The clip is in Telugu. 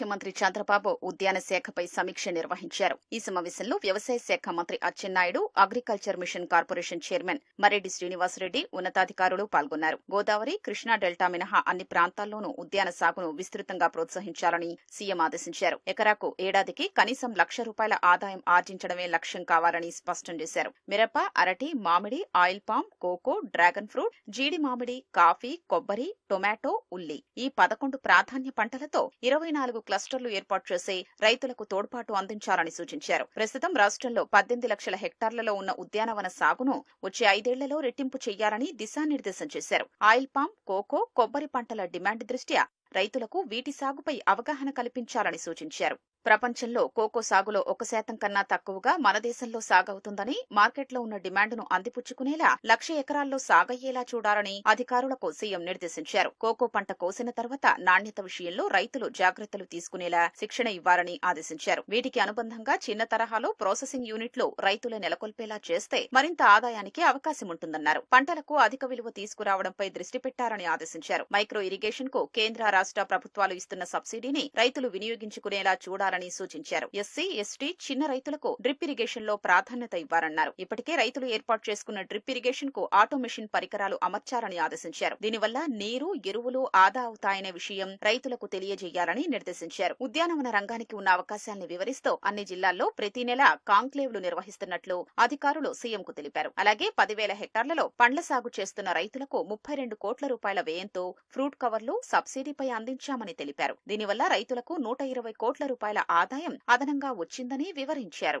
ముఖ్యమంత్రి చంద్రబాబు ఉద్యాన శాఖపై సమీక్ష నిర్వహించారు. ఈ సమావేశంలో వ్యవసాయ శాఖ మంత్రి Atchannaidu agriculture mission corporation chairman Mareddy Srinivasa Reddy ఉన్నతాధికారులు పాల్గొన్నారు. గోదావరి కృష్ణా డెల్టా మినహా అన్ని ప్రాంతాల్లోనూ ఉద్యాన సాగును విస్తృతంగా ప్రోత్సహించాలని సీఎం ఆదేశించారు. ఎకరాకు ఏడాదికి కనీసం లక్ష రూపాయల ఆదాయం ఆర్జించడమే లక్ష్యం కావాలని స్పష్టం చేశారు. మిరప అరటి మామిడి oil palm cocoa dragon fruit జీడి మామిడి కాఫీ కొబ్బరి టొమాటో ఉల్లి ఈ పదకొండు ప్రాధాన్య పంటలతో ఇరవై నాలుగు క్లస్టర్లు ఏర్పాటు చేసి రైతులకు తోడ్పాటు అందించాలని సూచించారు. ప్రస్తుతం రాష్ట్రంలో పద్దెనిమిది లక్షల హెక్టార్లలో ఉన్న ఉద్యానవన సాగును వచ్చే ఐదేళ్ళలో రెట్టింపు చేయాలని దిశానిర్దేశం చేశారు. ఆయిల్ పామ్ కోకో కొబ్బరి పంటల డిమాండ్ దృష్ట్యా రైతులకు వీటి సాగుపై అవగాహన కల్పించాలని సూచించారు. ప్రపంచంలో కోకో సాగులో ఒక శాతం కన్నా తక్కువగా మన దేశంలో సాగవుతుందని మార్కెట్లో ఉన్న డిమాండ్ను అందిపుచ్చుకునేలా లక్ష ఎకరాల్లో సాగయ్యేలా చూడాలని అధికారులకు సీఎం నిర్దేశించారు. కోకో పంట కోసిన తర్వాత నాణ్యత విషయంలో రైతులు జాగ్రత్తలు తీసుకునేలా శిక్షణ ఇవ్వాలని ఆదేశించారు. వీటికి అనుబంధంగా చిన్న తరహాలో ప్రాసెసింగ్ యూనిట్లు రైతులు నెలకొల్పేలా చేస్తే మరింత ఆదాయానికి అవకాశం ఉంటుందన్నారు. పంటలకు అధిక విలువ తీసుకురావడంపై దృష్టి పెట్టారని ఆదేశించారు. మైక్రో ఇరిగేషన్కు కేంద్ర రాష్ట్ర ప్రభుత్వాలు ఇస్తున్న సబ్సిడీని రైతులు వినియోగించుకునేలా చూడాలని సూచించారు. ఎస్సీ ఎస్టీ చిన్న రైతులకు డ్రిప్ ఇరిగేషన్లో ప్రాధాన్యత ఇవ్వాలన్నారు. ఇప్పటికే రైతులు ఏర్పాటు చేసుకున్న డ్రిప్ ఇరిగేషన్కు ఆటోమేషన్ పరికరాలు అమర్చారని ఆదేశించారు. దీనివల్ల నీరు ఎరువులు ఆదా అవుతాయనే విషయం రైతులకు తెలియజేయాలని నిర్దేశించారు. ఉద్యానవన రంగానికి ఉన్న అవకాశాలను వివరిస్తూ అన్ని జిల్లాల్లో ప్రతి నెల కాంక్లేవ్లు నిర్వహిస్తున్నట్లు అధికారులు సీఎం కు తెలిపారు. అలాగే పదివేల హెక్టార్లలో పండ్ల సాగు చేస్తున్న రైతులకు ముప్పై రెండు కోట్ల రూపాయల వ్యయంతో ఫ్రూట్ కవర్లు సబ్సిడీపై అందించామని తెలిపారు. దీనివల్ల రైతులకు నూట ఇరవై కోట్ల రూపాయల ఆదాయం అదనంగా వచ్చిందని వివరించారు.